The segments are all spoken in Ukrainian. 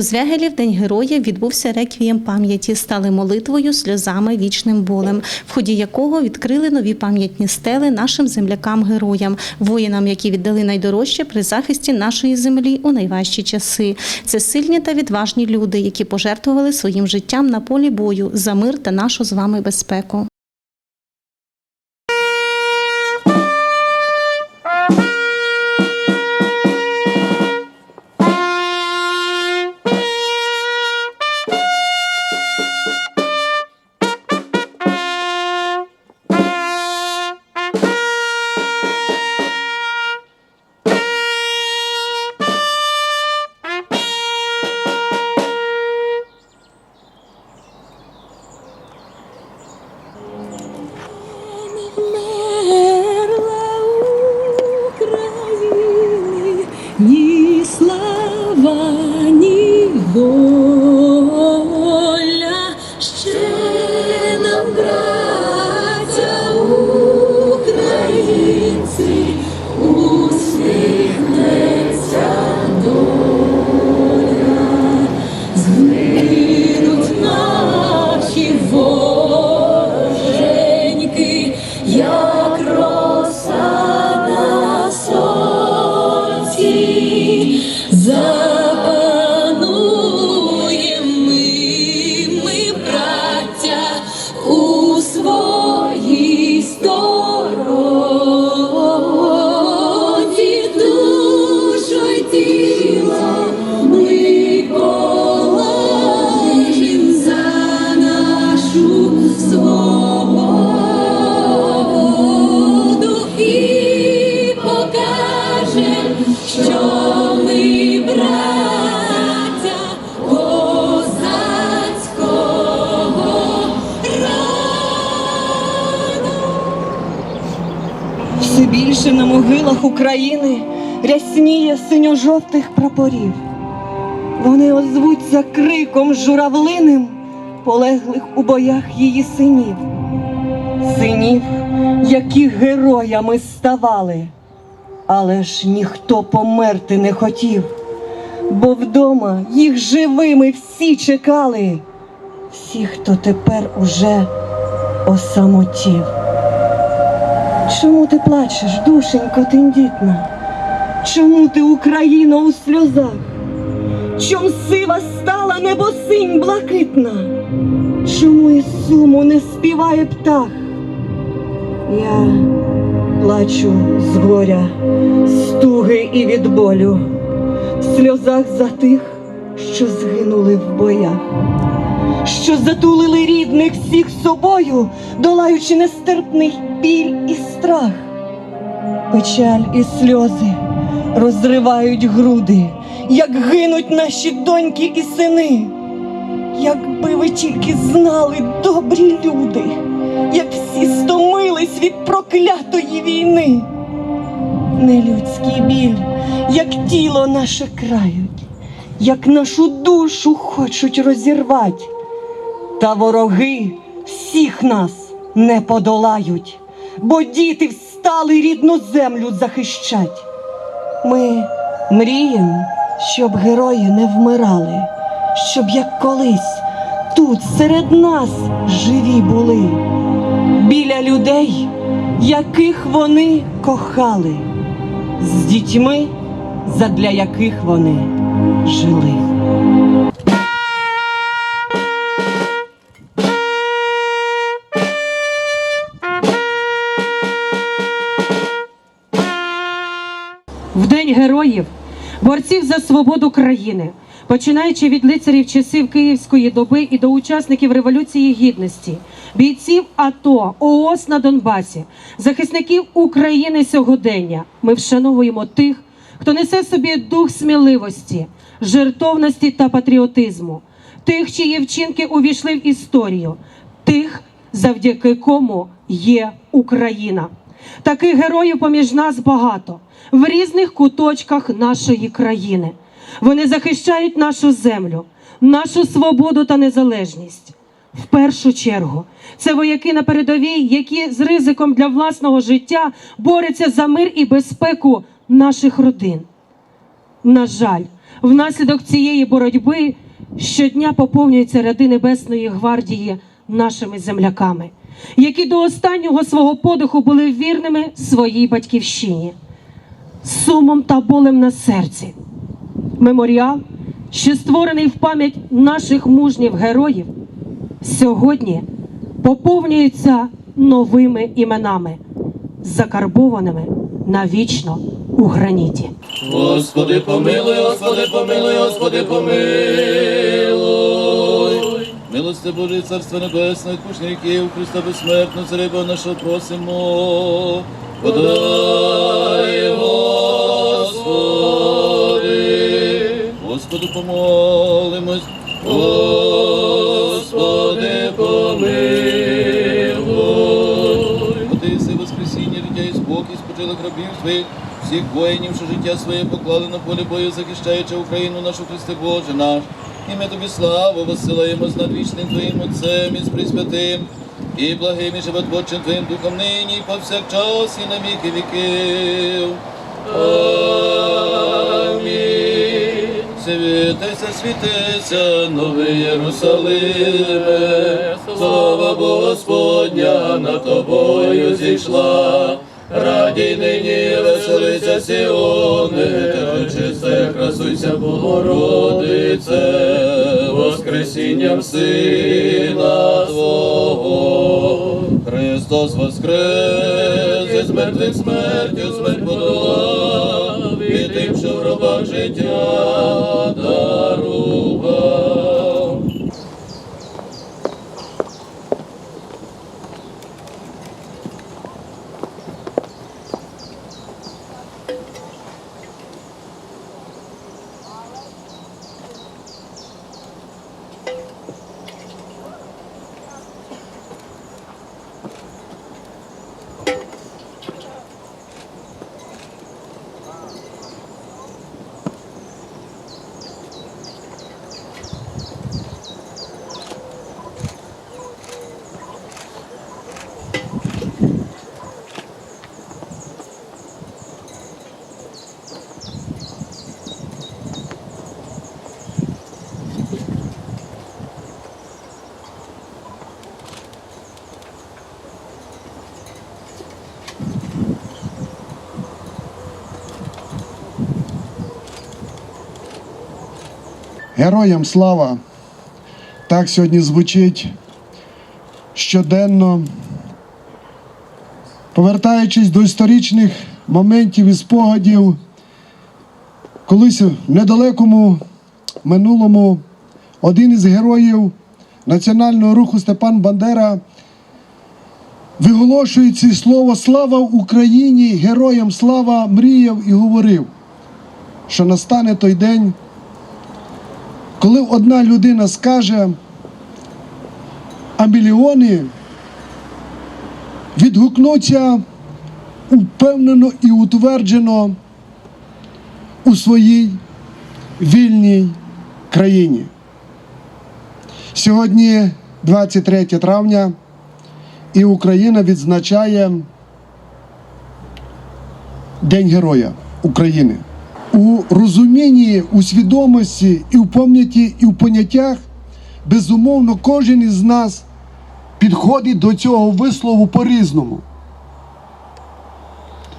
У Звягелі в День Героїв відбувся реквієм пам'яті, стали молитвою, сльозами, вічним болем, в ході якого відкрили нові пам'ятні стели нашим землякам-героям, воїнам, які віддали найдорожче при захисті нашої землі у найважчі часи. Це сильні та відважні люди, які пожертвували своїм життям на полі бою за мир та нашу з вами безпеку. Все на могилах України рясніє синьо-жовтих прапорів. Вони озвуться криком журавлиним полеглих у боях її синів, синів, які героями ставали, але ж ніхто померти не хотів, бо вдома їх живими всі чекали, всі, хто тепер уже осамотів. Чому ти плачеш, душенько тендітна? Чому ти, Україна, у сльозах? Чом сива стала небосинь блакитна? Чому із суму не співає птах? Я плачу з горя, з туги і від болю, в сльозах за тих, що згинули в боях що затулили рідних всіх собою, долаючи нестерпний біль і страх. Печаль і сльози розривають груди, як гинуть наші доньки і сини. Якби ви тільки знали, добрі люди, як всі стомились від проклятої війни. Нелюдський біль, як тіло наше крають, як нашу душу хочуть розірвати. Та вороги всіх нас не подолають, бо діти встали рідну землю захищать. Ми мріємо, щоб герої не вмирали, щоб як колись тут серед нас живі були, біля людей, яких вони кохали, з дітьми, задля яких вони жили. В героїв, борців за свободу країни, починаючи від лицарів часів Київської доби і до учасників Революції Гідності, бійців АТО, ООС на Донбасі, захисників України сьогодення, ми вшановуємо тих, хто несе собі дух сміливості, жертовності та патріотизму, тих, чиї вчинки увійшли в історію, тих, завдяки кому є Україна. Таких героїв поміж нас багато в різних куточках нашої країни. Вони захищають нашу землю, нашу свободу та незалежність. В першу чергу це вояки на передовій, які з ризиком для власного життя борються за мир і безпеку наших родин. На жаль, внаслідок цієї боротьби щодня поповнюються ряди Небесної гвардії нашими земляками, які до останнього свого подиху були вірними своїй батьківщині, сумом та болем на серці. Меморіал, що створений в пам'ять наших мужніх героїв, сьогодні поповнюється новими іменами, закарбованими навічно у граніті. Господи, помилуй, Господи, помилуй, Господи, помилуй. Милости Божої, Царство Небесне, відпушників, Христа безсмертно, Царя нашого просимо. Подай, Господи, Господу помолимось, Господи, помилуй. Отиси, воскресіння, життя і спокій, спочилих рабів своїх, всіх воїнів, що життя своє поклали на полі бою, захищаючи Україну нашу Христе Боже наш. І ми тобі славу посилаємо з надвічним Твоїм Отцем і з Пресвятим, і благим і животворчим Твоїм Духом нині, і повсякчас, і на віки віків. Амінь. Світися, світися, новий Єрусалиме, слава Господня над тобою зійшла. Радій нині веселися Сіони, чиста, красуйся, Богородице, Воскресінням Сина Твого. Христос воскрес, із мертвих смертю смерть подолав, і тим, що в гробах життя дарував. Героям слава! Так сьогодні звучить щоденно. Повертаючись до історичних моментів і спогадів, колись в недалекому минулому один із героїв національного руху Степан Бандера виголошуючи слово Слава Україні! Героям слава мріяв і говорив, що настане той день, коли одна людина скаже, а мільйони відгукнуться упевнено і утверджено у своїй вільній країні. Сьогодні 23 травня, і Україна відзначає День Героя України у розумінні, у свідомості і в пам'яті, і в поняттях, безумовно, кожен із нас підходить до цього вислову по-різному.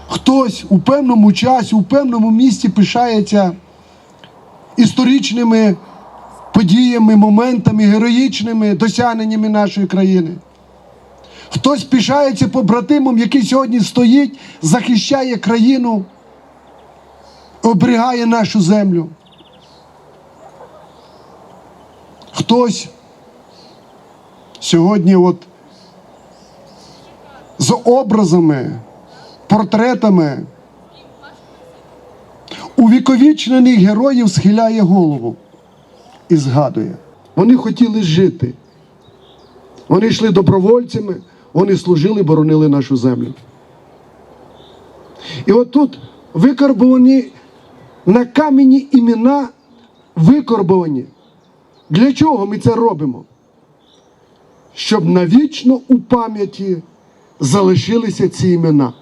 Хтось у певному часі, у певному місці пишається історичними подіями, моментами, героїчними досягненнями нашої країни. Хтось пишається побратимом, який сьогодні стоїть, захищає країну оберігає нашу землю. Хтось сьогодні от з образами, портретами увіковічнених героїв схиляє голову і згадує. Вони хотіли жити. Вони йшли добровольцями, вони служили, боронили нашу землю. І от тут викарбовані на камені імена викорбовані. Для чого ми це робимо? Щоб навічно у пам'яті залишилися ці імена.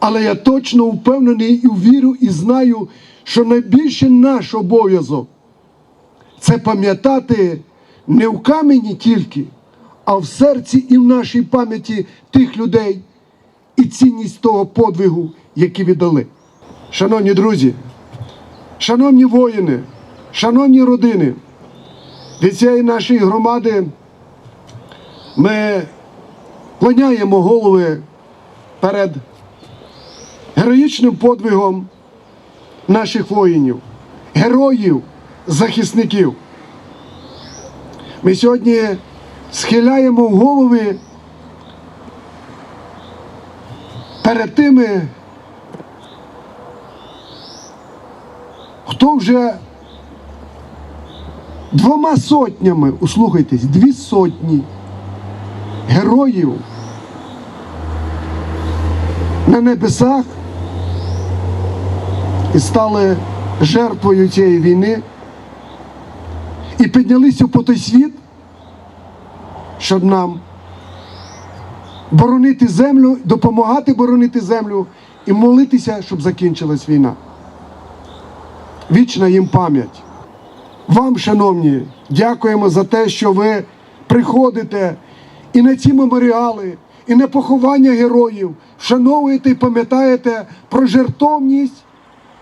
Але я точно впевнений і вірю, і знаю, що найбільший наш обов'язок це пам'ятати не в камені тільки, а в серці і в нашій пам'яті тих людей і цінність того подвигу, який віддали. Шановні друзі, шановні воїни, шановні родини, від цієї нашої громади ми клоняємо голови перед героїчним подвигом наших воїнів, героїв, захисників. Ми сьогодні схиляємо голови перед тими, хто вже двома сотнями, услухайтесь, дві сотні героїв на небесах і стали жертвою цієї війни і піднялися по той світ, щоб нам боронити землю, допомагати боронити землю і молитися, щоб закінчилась війна. Вічна їм пам'ять. Вам, шановні, дякуємо за те, що ви приходите і на ці меморіали, і на поховання героїв, вшановуєте і пам'ятаєте про жертовність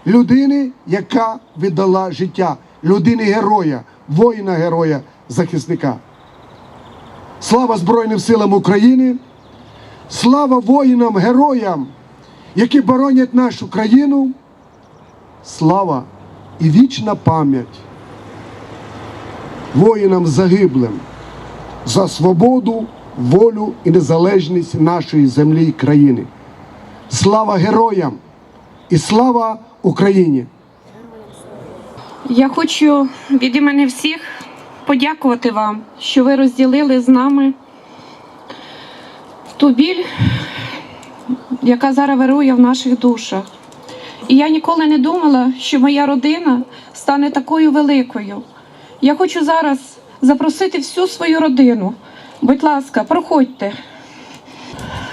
людини, яка віддала життя, людини героя, воїна героя, захисника. Слава Збройним силам України! Слава воїнам, героям, які боронять нашу країну. Слава і вічна пам'ять воїнам загиблим за свободу, волю і незалежність нашої землі і країни. Слава героям і слава Україні! Я хочу від імені всіх подякувати вам, що ви розділили з нами ту біль, яка зараз вирує в наших душах. І я ніколи не думала, що моя родина стане такою великою. Я хочу зараз запросити всю свою родину. Будь ласка, проходьте.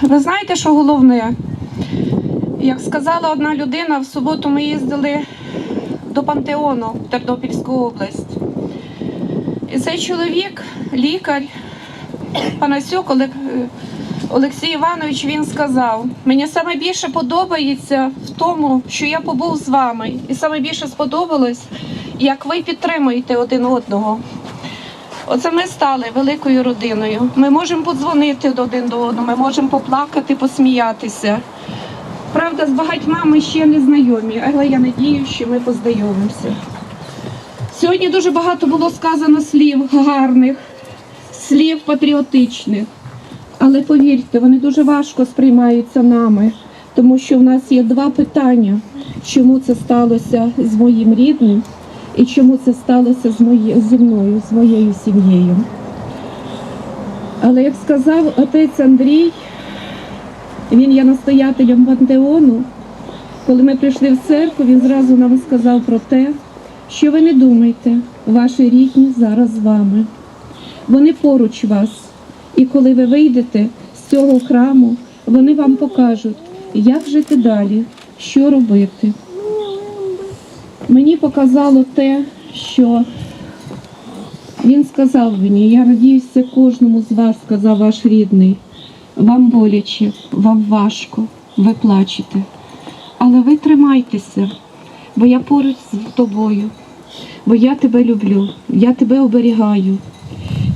Ви знаєте, що головне? Як сказала одна людина, в суботу ми їздили до Пантеону в Тернопільську область. І цей чоловік, лікар, Панасюк Олег, Олексій Іванович, він сказав: мені саме більше подобається в тому, що я побув з вами. І саме більше сподобалось, як ви підтримуєте один одного. Оце ми стали великою родиною. Ми можемо подзвонити один до одного, ми можемо поплакати, посміятися. Правда, з багатьма ми ще не знайомі, але я надію, що ми познайомимося. Сьогодні дуже багато було сказано слів гарних, слів патріотичних. Але повірте, вони дуже важко сприймаються нами, тому що в нас є два питання: чому це сталося з моїм рідним і чому це сталося з моє, зі мною, з моєю сім'єю. Але як сказав отець Андрій, він є настоятелем пантеону. Коли ми прийшли в церкву, він зразу нам сказав про те, що ви не думайте, ваші рідні зараз з вами. Вони поруч вас. І коли ви вийдете з цього храму, вони вам покажуть, як жити далі, що робити. Мені показало те, що він сказав мені, я надіюся, кожному з вас сказав ваш рідний. Вам боляче, вам важко, ви плачете. Але ви тримайтеся, бо я поруч з тобою, бо я тебе люблю, я тебе оберігаю.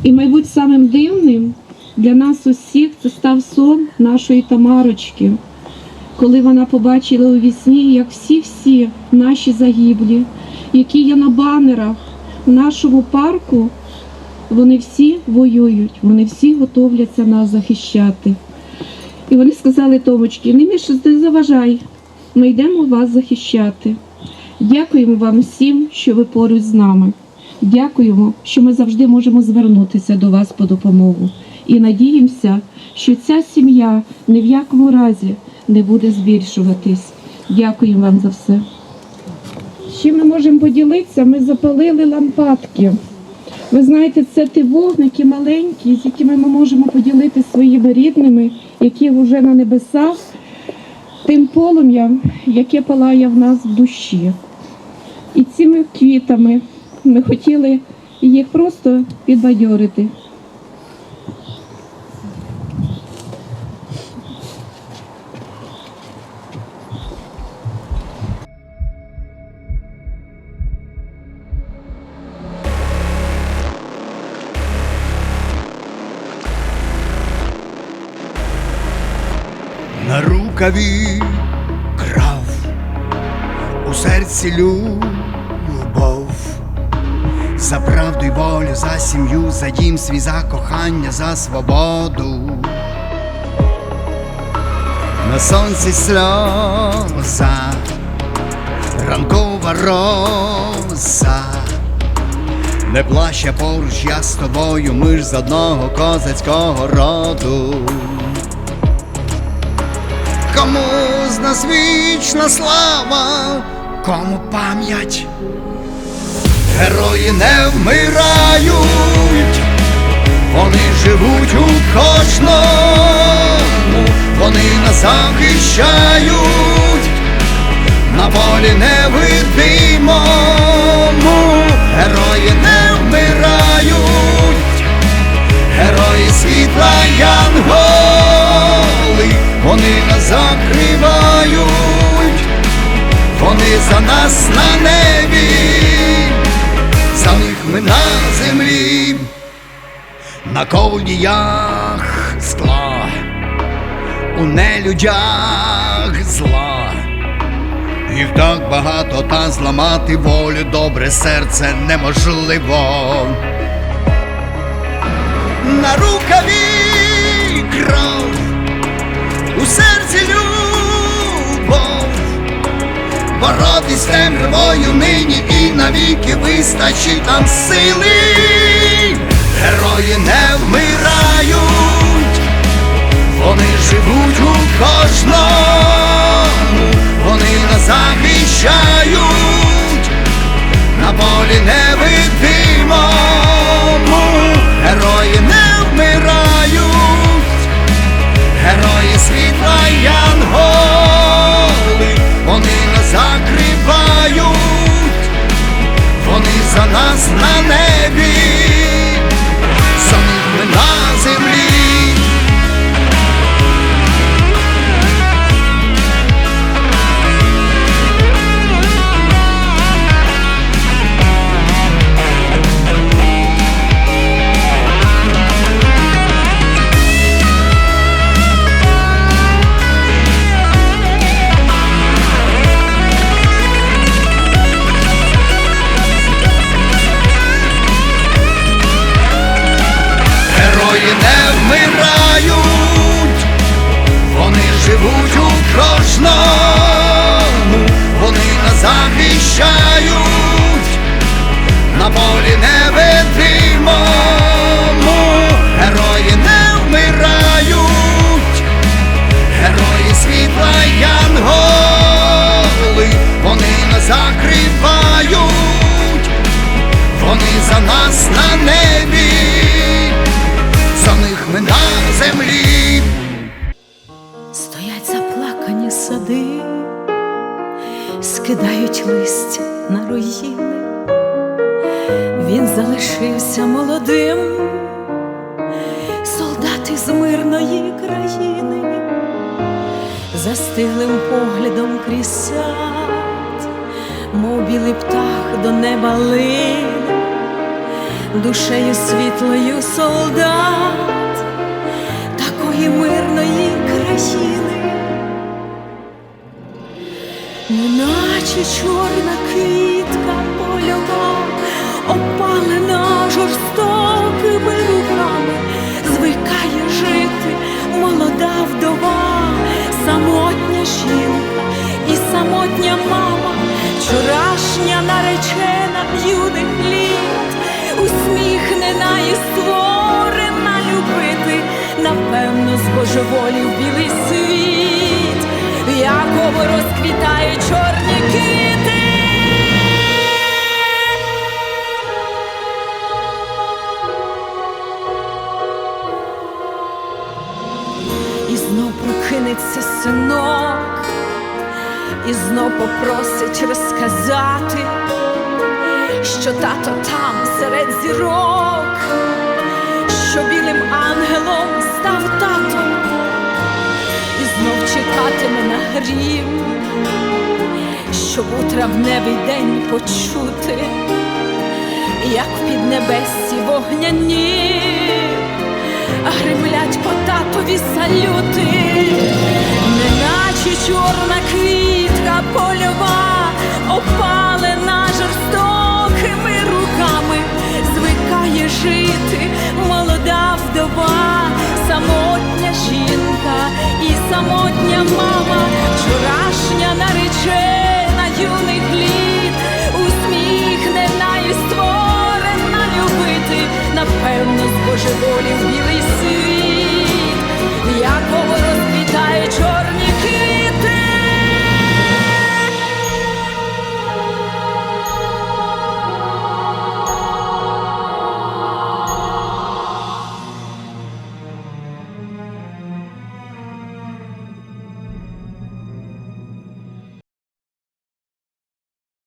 І, мабуть, самим дивним для нас усіх це став сон нашої Тамарочки, коли вона побачила у вісні, як всі-всі наші загиблі, які є на банерах в нашому парку, вони всі воюють, вони всі готовляться нас захищати. І вони сказали Томочки, не Міша, не заважай, ми йдемо вас захищати. Дякуємо вам всім, що ви поруч з нами. Дякуємо, що ми завжди можемо звернутися до вас по допомогу. І надіємося, що ця сім'я ні в якому разі не буде збільшуватись. Дякуємо вам за все. Ще ми можемо поділитися, ми запалили лампадки. Ви знаєте, це ті вогники маленькі, з якими ми можемо поділитися своїми рідними, які вже на небесах, тим полум'ям, яке палає в нас в душі. І цими квітами ми хотіли їх просто підбадьорити. Рукаві крав, у серці любов, за правду й волю, за сім'ю, за дім свій, за кохання, за свободу. На сонці сльоза, ранкова роза, не плаща поруч я з тобою, ми ж з одного козацького роду. Нас вічна слава, кому пам'ять, герої не вмирають, вони живуть у кожному, вони нас захищають, на полі невидимому, герої не вмирають, герої світла янголи, вони нас закривають, вони за нас на небі, за них ми на землі, на коліях скла, у нелюдях зла. Їх так багато, та зламати волю, добре серце неможливо. На рукаві кров, у серці любов, боротись темрявою нині і навіки вистачить нам сили, герої не вмирають, вони живуть у кожному, вони нас захищають. На полі невидимому вони за на землі. Стоять заплакані сади, скидають листя на руїни. Він залишився молодим, солдати з мирної країни, застиглим поглядом крізь сад, мов білий птах до неба лине, душею світлою солдат такої мирної країни, неначе чорна квітка напевно, збожеволів білий світ, в якому розквітають чорні квіти. І знов прокинеться синок, і знов попросить розказати, що тато там серед зірок, що білим ангелом став татом, чекатиме на грім, щоб у травневий день почути, як в піднебесі вогняні гримлять по татові салюти, неначе чорна квітка польова, опалена жорстокими руками, звикає жити молода вдова, самотня мама, вчорашня наречена юних літ, усміхнена і створена любити, напевно, з божеволів білий